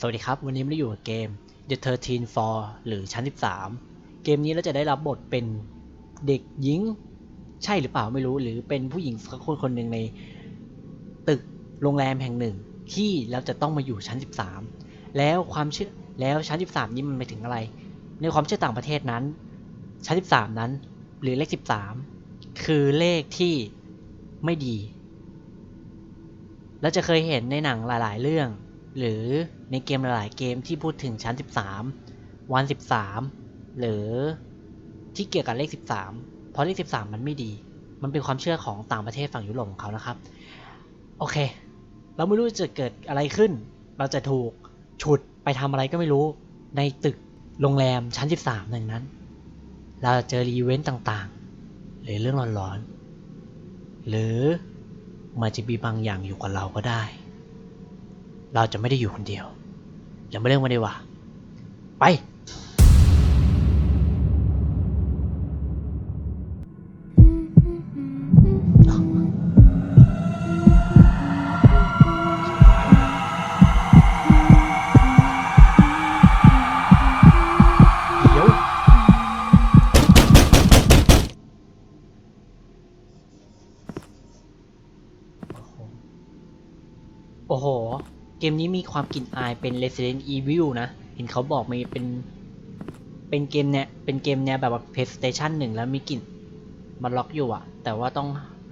สวัสดีครับ วันนี้ไม่ได้อยู่กับเกม The 13 Floor หรือชั้น 13 เกมนี้เราจะได้รับบทเป็นเด็กหญิง ใช่หรือเปล่าไม่รู้ หรือเป็นผู้หญิงสักคนคนหนึ่งในตึกโรงแรมแห่งหนึ่ง ที่เราจะต้องมาอยู่ชั้น 13 แล้วความเชื่อแล้วชั้น 13 นี้มันไปถึงอะไร ในความเชื่อต่างประเทศนั้น ชั้น 13 นั้น หรือเลข 13 คือเลขที่ไม่ดี เราจะเคยเห็นในหนังหลาย ๆ เรื่อง หรือในเกมหลายๆเกมที่พูดถึงชั้น 13 วัน 13 หรือที่เกี่ยวกับเลข 13 เพราะเลข 13 มันไม่ดี มันเป็นความเชื่อของต่างประเทศฝั่งยุโรปของเขานะครับ โอเค เราไม่รู้จะเกิดอะไรขึ้น เราจะถูกฉุดไปทำอะไรก็ไม่รู้ ในตึกโรงแรมชั้น 13หนึ่งนั้น เราจะเจออีเวนต์ต่างๆ หรือเรื่องร้อนๆ หรือมันจะมีบางอย่างอยู่กับเราก็ได้ เราจะไม่ได้อยู่คนเดียวอย่ามาเรื่องมาดีว่า ไป เดี๋ยว โอ้โห เกมนี้มีความกลิ่นอายเป็น Resident Evil นะ เห็นเขาบอกมีเป็น เป็นเกมเนี่ยเป็นเกมแนวแบบว่า PlayStation 1 แล้วมีกลิ่นมันล็อกอยู่อะแต่ว่าต้อง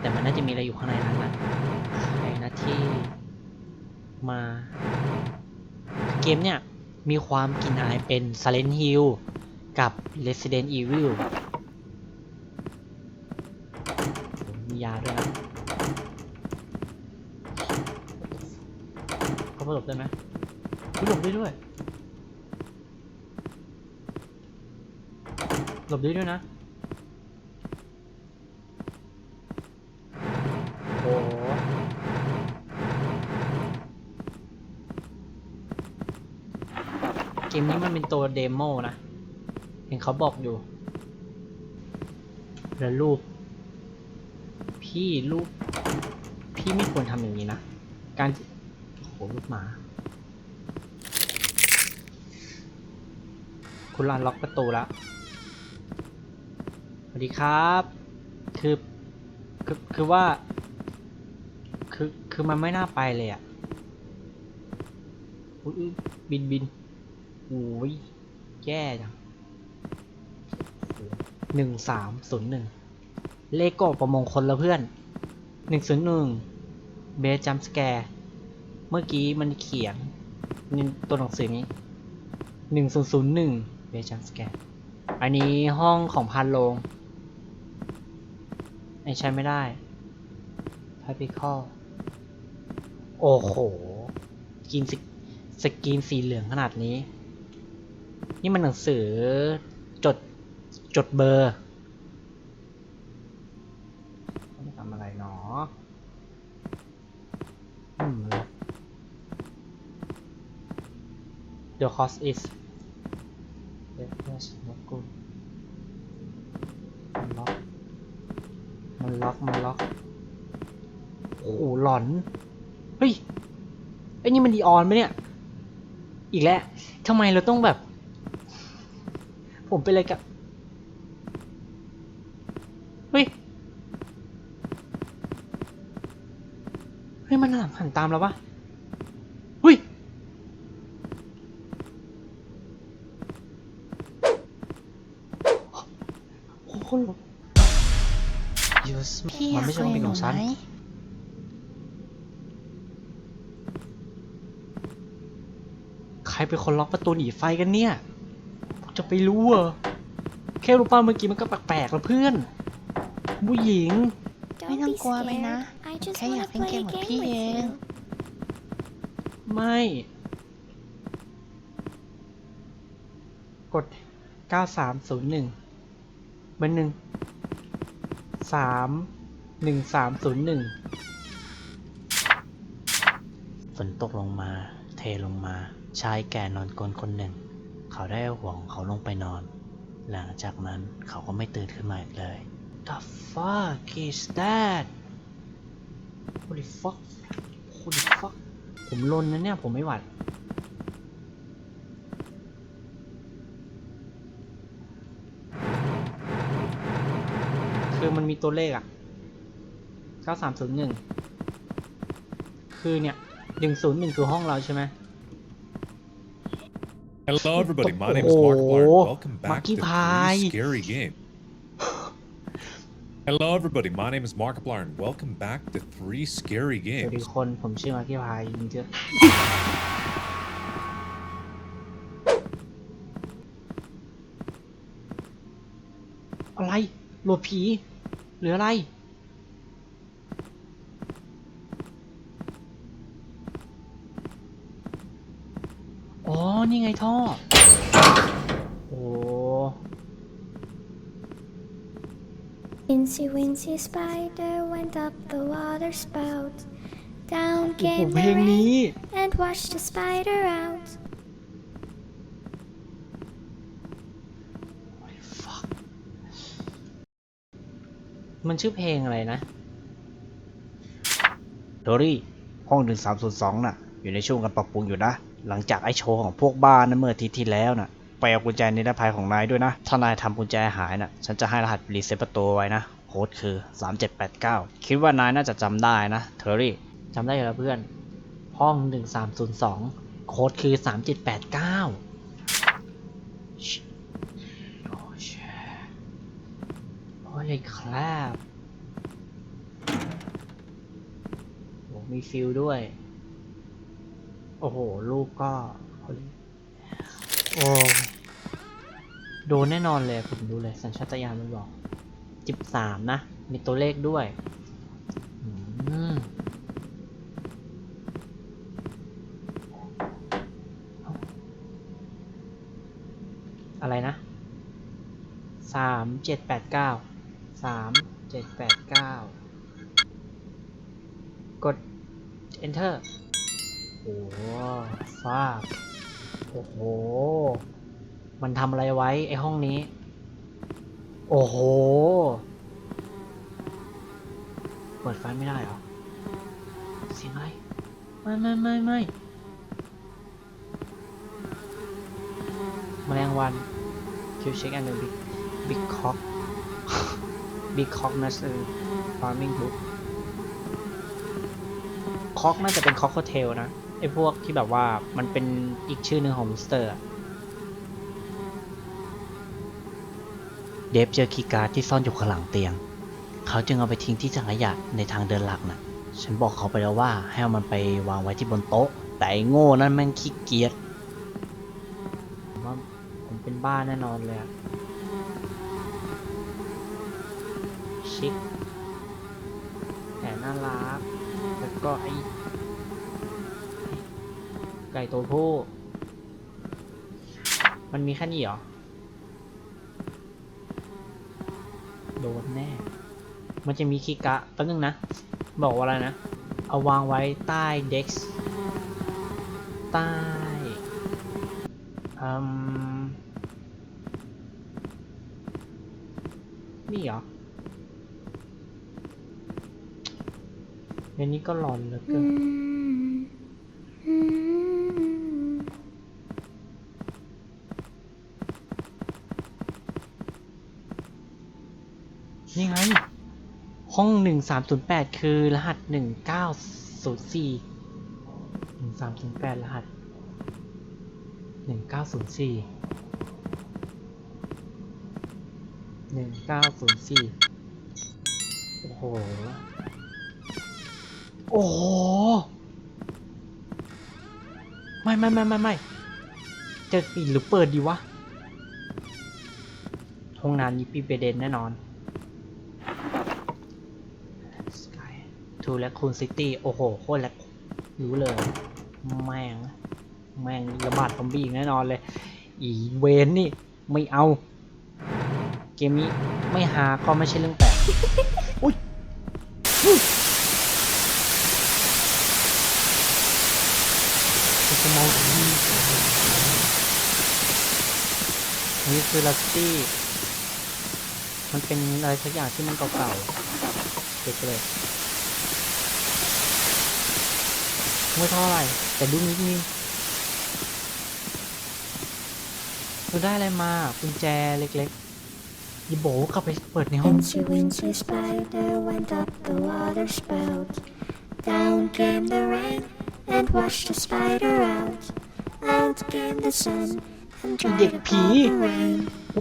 แต่มันน่าจะมีอะไรอยู่ข้างในนั้นนะใครนะที่มา เกมเนี่ยมีความกลิ่นอายเป็น Silent Hill กับ Resident Evil มียาด้วยนะ เขาหลบได้ไหมหลบได้ด้วย หลบได้ด้วยนะ โอ้โหเกมนี้มันเป็นตัวเดโมนะ เห็นเขาบอกอยู่ แล้วรูป พี่รูป พี่ไม่ควรทำอย่างนี้นะ การ โอ้ลูกหมา คุณลานล็อกประตูแล้วสวัสดีครับ คือ คือ คือว่า คือ คือมันไม่น่าไปเลยอะอุ๊ยอุ๊ยบินบินโอ้ยแย่จังหนึ่งสามศูนย์หนึ่งเลโก้ประมงคนละเพื่อนหนึ่งศูนย์หนึ่งเบสจัมสแกร์ เมื่อกี้มันเขียนในตัวหนังสือนี้หนึ่งศูนย์ศูนย์หนึ่งเบจัมสแกร์อันนี้ห้องของพันโลงไอใช้ไม่ได้พาพิคอโอ้โหกินสสกรีนสีเหลืองขนาดนี้ นี่มันหนังสือจดจดเบอร์ต้องทำอะไรหนอ อืม The cost is yes not good มันล็อกมันล็อกมันล็อกโอ้โหหลอน เฮ้ยไอ้นี่มันดีออนไหมเนี่ย อีกแล้วทำไมเราต้องแบบ ผมเป็นอะไรกับเฮ้ยเฮ้ยมันหลังหันตามเราปะเฮ้ย โอ้โหคนลุก Yes พี่มันไม่ใช่ห้องเคเป็นยของฉัน ไหมใครเป็นคนล็อกประตูหนีไฟกันเนี่ยจะไปรู้เหรอแค่รูปปั้นเมื่อกี้มันก็แปลกๆแล้วเพื่อน ผู้หญิง ไม่ต้องกลัวไปนะ แค่แค่อยากกอายเล่เล่นนเกเกมมกักับบพี่พี่เอเองงไม่ กด 9301 เบอร์หนึ่งสามหนึ่งสามศูนย์หนึ่งฝนตกลงมา เทลงมา ชายแก่นอนกลนคนหนึ่ง เขาได้หัวของเขาลงไปนอน หลังจากนั้นเขาก็ไม่ตื่นขึ้นมาอีกเลย The fuck is that Holy fuck Holy fuck ผมลนนะเนี่ย ผมไม่หวัด มันมีตัวเลขอะ9301 คือเนี่ย 101 คือห้องเราใช่ไหม Hello, everybody. My name is Oh, Markiplier. Welcome back to Markiplier. Three Scary Game. Hello, everybody. My name is Markiplier, and welcome back to Three Scary สวัสดี Games. คนผมชื่อมาร์กี้พายยินดีเจออะไรโหลดผี หรืออะไร อ๋อ นี่ไงท่อ โอ้ Incy Wincy Spider went up the water spout. Down โอ้โห came เพล the งนี้ rain and washed the spider out. มันชื่อเพลงอะไรนะโดรี่ห้อง1302น่ะ อยู่ในช่วงการปรับปรุงอยู่นะ หลังจากไอโชว์ของพวกบ้านนะเมื่ออาทิตย์ที่แล้วน่ะไปเอากุญแจนิรภัยของนายด้วยนะ ถ้านายทำกุญแจหายน่ะ ฉันจะให้รหัสรีเซ็ตประตูไว้นะ โค้ดคือ 3789 คิดว่านายน่าจะจำได้นะ เทอรี่จำได้อยู่แล้วเพื่อน ห้อง 1302 โค้ดคือ 3789ชิโอ้เช Holy crap โอ้มีฟิลด้วย โอ้โหรูปก็โอ้โดนแน่นอนเลยผมดูเลย สัญชาตญาณมันบอกจิบสามนะ มีตัวเลขด้วยอะไรนะสามเจ็ดแปดเก้า สามเจ็ดแปดเก้ากด enter โอ้โหฟาบโอ้โห มันทำอะไรไว้ไอห้องนี้ โอ้โห เปิดไฟไม่ได้เหรอ เสียงอะไร ไม่ไม่ไม่ไม่แมลงวันคิวเช็คอันหนึ่งบิ๊กบิ๊กคอก บิ๊กคอกนัสฟาร์มิงบุ๊กคอกน่าจะเป็นคอกโคเทลนะไอพวกที่แบบว่ามันเป็นอีกชื่อหนึ่งของมิสเตอร์เดฟเจอคีย์การ์ดที่ซ่อนอยู่ข้างหลังเตียง เขาจึงเอาไปทิ้งที่ถังขยะในทางเดินหลักน่ะฉันบอกเขาไปแล้วว่าให้เอามันไปวางไว้ที่บนโต๊ะ แต่ไอ้โง่นั่นแม่งขี้เกียจผมว่าผมเป็นบ้าแน่นอนเลยอะ ชิคแผ่น่ารัก แล้วก็ไอไก่ตัวผู้ มันมีแค่นี้เหรอ โดนแน่ มันจะมีคีย์กะแป๊บนึงนะ บอกว่าอะไรนะ เอาวางไว้ใต้เด็กซ์ใต้อืมนี่เหรอ ในนี้ก็หลอนเหลือเกินนี่ไง ห้องหนึ่งสามศูนย์แปดคือรหัสหนึ่งเก้าศูนย์สี่หนึ่งสามศูนย์แปดรหัสหนึ่งเก้าศูนย์สี่หนึ่งเก้าศูนย์สี่โอ้โห โอ้ไม่ไม่ไม่ไม่ไม่จะปิดหรือเปิดดีวะ ห้องน้ำนี้ปีเปเดนแน่นอน Sky to Raccoon City โอ้โห โคตรแลกรู้เลย แม่ง แม่งระบาดซอมบี้แน่นอนเลย อีเวนนี่ ไม่เอา เกมนี้ไม่หาก็ไม่ใช่เรื่องแปลกอุ้ยอุ้ยมัน จะมองทีนี่คือลักซี่มันเป็นอะไรสักอย่างที่มันเก่าๆเด็กเลยนไม่เท่าไหร่ แต่ดูนิดนึงเราได้อะไรมากุญแจเล็กๆย่าโบกลับไปเปิดในห้อง Down came the rain and washed the spider out. Out came the sun and dried Dik up Phi. all the rain.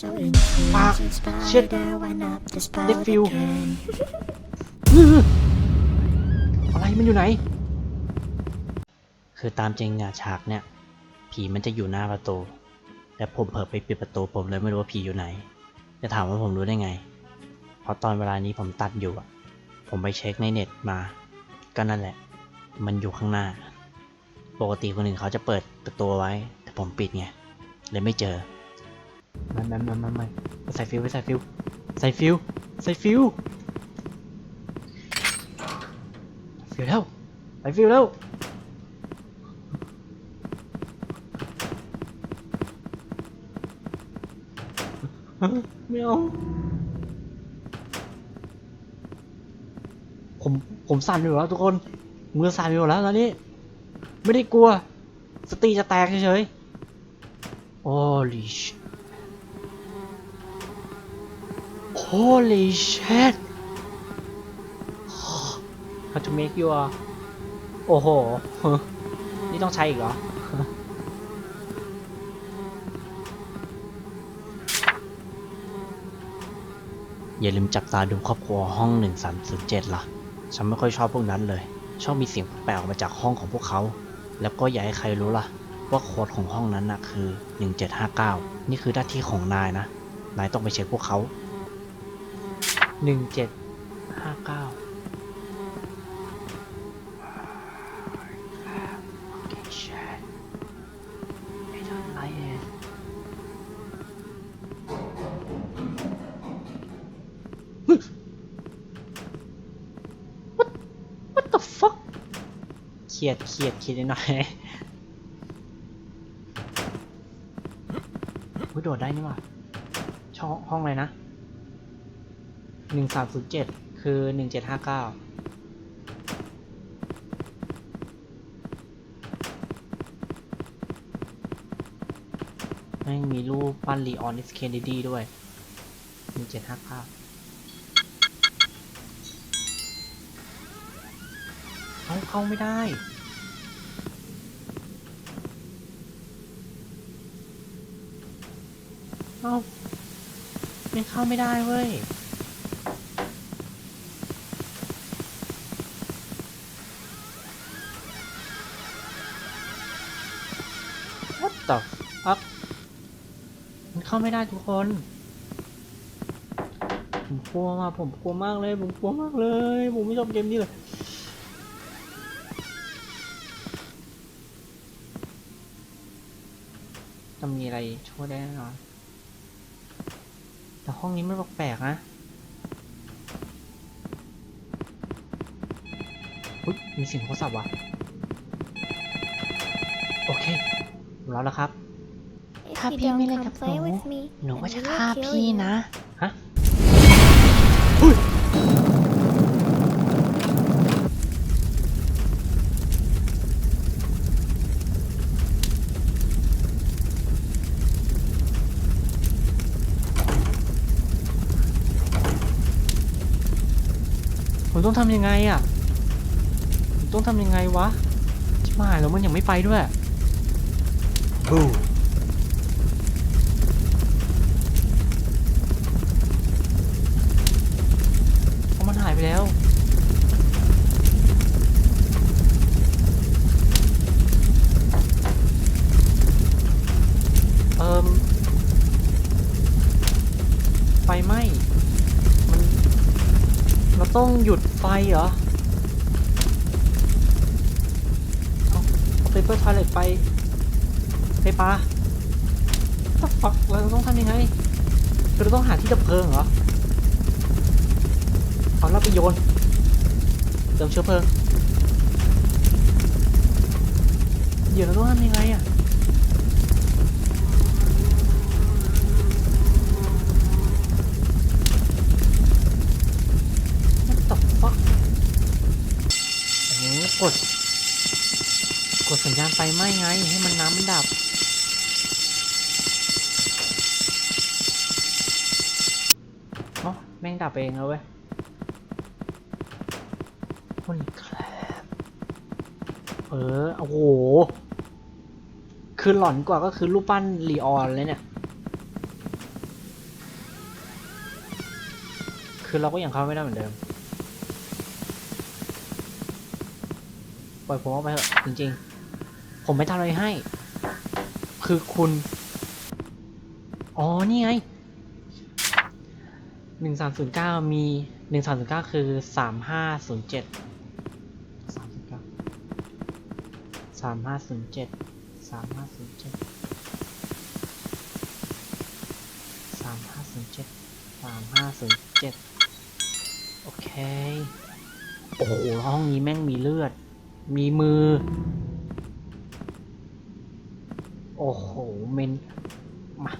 So Incy Fuck. Wincy Shit. Spider went up the They spout feel- again. อะไรมันอยู่ไหน คือตามจริงอะฉากเนี่ย ผีมันจะอยู่หน้าประตู แต่ผมเผลอไปปิดประตูผมเลยไม่รู้ว่าผีอยู่ไหน จะถามว่าผมรู้ได้ไง เพราะตอนเวลานี้ผมตัดอยู่อะผมไปเช็คในเน็ตมา ก็นั่นแหละ มันอยู่ข้างหน้า ปกติคนอื่นเขาจะเปิดประตูไว้ แต่ผมปิดไง เลยไม่เจอไม่ไม่ไม่ไม่ไม่ใส่ฟิวใส่ฟิวใส่ฟิวใส่ฟิวฟิวแล้วไปฟิวแล้วไม่เอาผมผมสั่นอยู่แล้วทุกคนมือสั่นอยู่แล้วตอนนี้ ไม่ได้กลัว สติจะแตกเฉยๆ Holy shit Holy shit How to make your โอ้โห นี่ต้องใช้อีกเหรอ อย่าลืมจับตาดูครอบครัวห้อง 1307ล่ะ ฉันไม่ค่อยชอบพวกนั้นเลย ชอบมีเสียงแปลกออกมาจากห้องของพวกเขา แล้วก็อย่าให้ใครรู้ล่ะ ว่าโค้ดของห้องนั้นน่ะคือ 1759 นี่คือหน้าที่ของนายนะ นายต้องไปเช็คพวกเขา 1759 Okay, shit. I don't like it. What? What the fuck? เค รียดเครียดเครียดนิดหน่อยอุ้ยโดดได้นี่หว่าช่องห้องอะไรนะหนึ่งสามศูนย์เจ็ดคือหนึ่งเจ็ดห้าเก้าแม่งมีรูปปั้นลีออนนิสเคนดีด้วยหนึ่งเจ็ดห้าเก้า เข้าเข้าไม่ได้ เอ้าไม่เข้าไม่ได้เว้ย What the fuck มันเข้าไม่ได้ทุกคน ผมกลัวมากผมกลัวมากเลย ผมกลัวมากเลย ผมไม่ชอบเกมนี้เลย ต้องมีอะไรช่วยได้แน่นอน แต่ห้องนี้มันแปลกๆนะอุ๊ยมีเสียงโทรศัพท์ว่ะโอเครู้แล้วครับ If ถ้า you พี่ don't ไม่เล่น come กับหนู play with me, หนูก็ I จะ will ฆ่า kill พี่ you. นะ ผมต้องทำยังไงอะผมต้องทำยังไงวะชิบหายแล้วมันยังไม่ไปด้วยบูเพราะมันหายไปแล้ว เอิมไฟไหม้ มัน เราต้องหยุด ไฟเหรอ เอาเปเปอร์ทอยเลตไปไปปาถ้าฟักเราต้องทำยังไงเราต้องหาที่ดับเพลิงเหรอ เอาเราไปโยน เติมเชื้อเพลิง เดี๋ยวเราต้องทำยังไงอะ What the fuck โอ้โหกดไหม้ไง ให้มันน้ำมันดับอ๋อแม่งดับเองแล้วเว้ยคนแคลบเออ โอ้โห คือหลอนกว่าก็คือรูปปั้นลีออนเลยเนี่ย คือเราก็ยังเข้าไม่ได้เหมือนเดิม ปล่อยผมออกไปเถอะจริง ๆ ผมไม่ทำอะไรให้ คือคุณ อ๋อ นี่ไงหนึ่งสามศูนย์เก้ามีหนึ่งสามศูนย์เก้าคือสามห้าศูนย์เจ็ดสามศูนย์เก้าสามห้าศูนย์เจ็ดสามห้าศูนย์เจ็ดสามห้าศูนย์เจ็ดสามห้าศูนย์เจ็ดโอเค โอ้โห ห้องนี้แม่งมีเลือด มีมือ โอ้โห เมน มา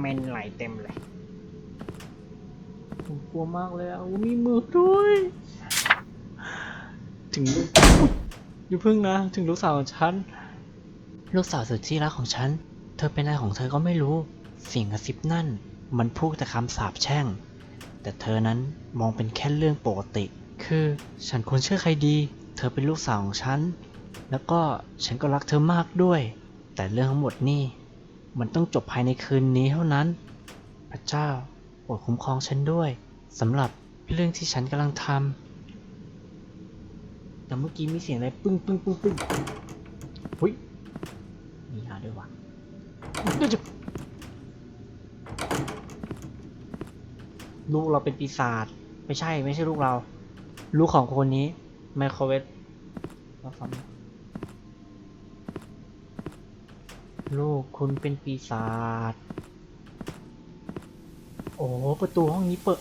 เมนไหลเต็มเลยผมกลัวมากเลยอะโอ้มีมือด้วย ถึงอยอย่พึ่งนะ ถึงลูกสาวของฉัน ลูกสาวสุดที่รักของฉัน เธอเป็นอะไรของเธอก็ไม่รู้ เสียงกระซิบนั่น มันพูดแต่คำสาปแช่ง แต่เธอนั้นมองเป็นแค่เรื่องปกติ คือฉันควรเชื่อใครดี เธอเป็นลูกสาวของฉัน แล้วก็ฉันก็รักเธอมากด้วย แต่เรื่องทั้งหมดนี่ มันต้องจบภายในคืนนี้เท่านั้น พระเจ้าโปรดคุ้มครองฉันด้วยสำหรับเรื่องที่ฉันกำลังทำแต่เมื่อกี้มีเสียงอะไรปึ้งปึ้งปึ้งปึ้งหุยมียาด้วยวะเดี๋ยวจะลูกเราเป็นปีศาจไม่ใช่ไม่ใช่ลูกเรา ลูกของคนนี้ ไมโครเวฟรับฟังลูกคุณเป็นปีศาจ โอ้ประตูห้องนี้เปิด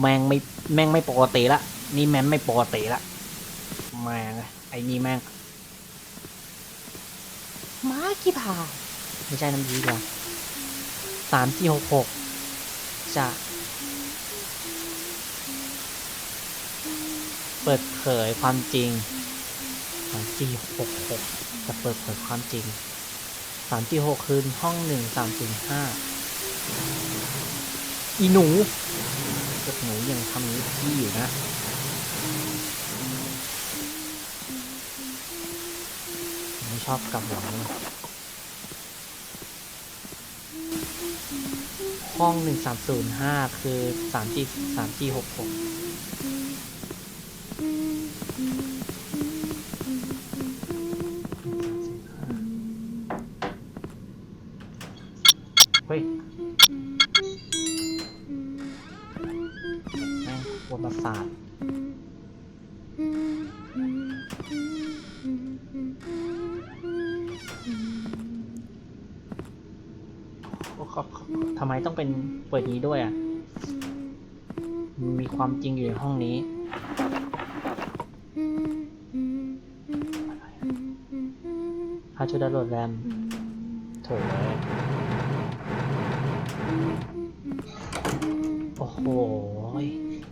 แมงไม่แมงไม่ปกติละ นี่แมงไม่ปกติละ แมงไอ้นี่แมงมากี่พาไม่ใช่น้ำยีหรอสามสี่หกหกจะ ปิดเผยความจริงสามสี่หกหกจะเปิดเผยความจริงสามที่หกคืนห้องหนึ่งสามศูนย์ห้าอีหนูเจ้าหนูยังทำนี้พี่อยู่นะไม่ชอบกับหลังห้องหนึ่งสามศูนย์ห้าคือสามจีสามจีหกหก นี้ด้วยอะมีความจริงอยู่ในห้องนี้ถ้าจะดาวน์โหลดแรมโถโอ้โห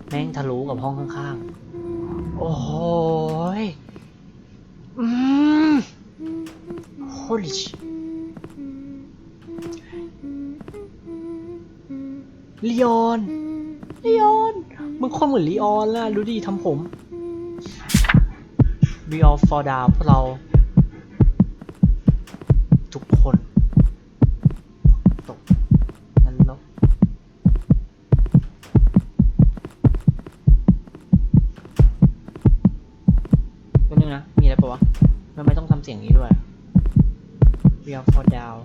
แม่งทะลุกับห้องข้างๆ โอ้โหอืม holy sh คนเหมือนลีออนล่ะ ดูดิทำผม We all fall down พวกเรา ทุกคนตกนรกแป๊บนึงนะ มีอะไรปะวะทำไมต้องทำเสียงนี้ด้วย We all fall down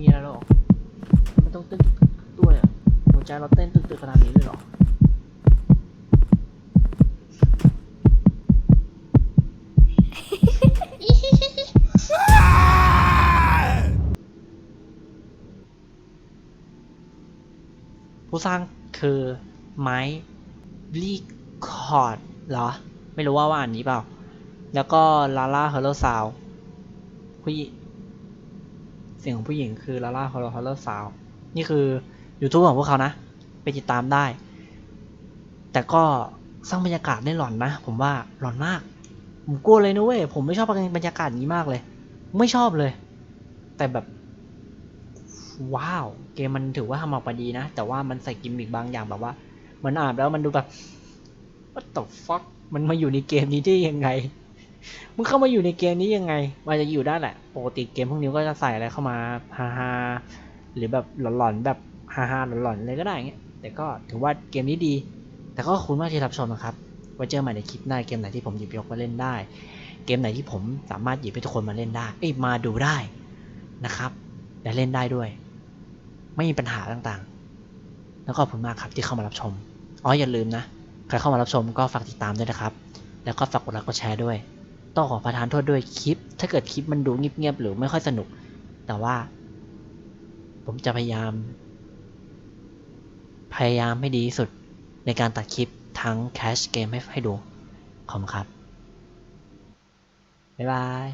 มีอะไรหรอกมันต้องเต้นตึกๆด้วยอะหัว ใจเราเต้นตึกๆขนาดนี้เลยเหรอผู้สร้างคือไม้ลีคอร์ดเหรอ ไม่รู้ว่าว่าอ่านนี้เปล่า แล้วก็ลาล่าฮอลโลซาวผู้หญิงเสียงของผู้หญิงคือลาล่าฮอลโลฮอลโลซาว นี่คือ YouTube ของพวกเขานะ ไปติดตามได้ แต่ก็สร้างบรรยากาศได้หลอนนะ ผมว่าหลอนมาก ผมกลัวเลยนะเว้ย ผมไม่ชอบบรรยากาศนี้มากเลย ไม่ชอบเลย แต่แบบ ว้าว เกมมันถือว่าทำออกมาดีนะ แต่ว่ามันใส่กิมมิกบางอย่างแบบว่า มันอ่านแล้วมันดูแบบ what the fuck มันมาอยู่ในเกมนี้ได้ยังไงมึงเข้ามาอยู่ในเกมนี้ยังไง มันจะอยู่ได้แหละ ปกติเกมพวกนี้ก็จะใส่อะไรเข้ามาฮาฮาๆหรือแบบหลอนๆแบบ ฮาฮาๆหลอนๆอะไรก็ได้เงี้ยแต่ก็ถือว่าเกมนี้ดี แต่ก็คุณมากที่รับชมนะครับไว้เจอใหม่ในคลิปหน้าเกมไหนที่ผมหยิบยกมาเล่นได้ เกมไหนที่ผมสามารถหยิบให้ทุกคนมาเล่นได้เอ้ยมาดูได้นะครับและเล่นได้ด้วย ไม่มีปัญหาต่างๆ แล้วก็ขอบคุณมากครับที่เข้ามารับชมอ๋ออย่าลืมนะใครเข้ามารับชมก็ฝากติดตามด้วยนะครับ แล้วก็ฝากกดไลค์กดแชร์ด้วย ต้องขอประทานโทษด้วยคลิป ถ้าเกิดคลิปมันดูเงียบๆหรือไม่ค่อยสนุก แต่ว่า ผมจะพยายาม พยายามให้ดีที่สุดในการตัดคลิปทั้งแคชเกมให้ให้ดู ขอบคุณครับ บ๊ายบาย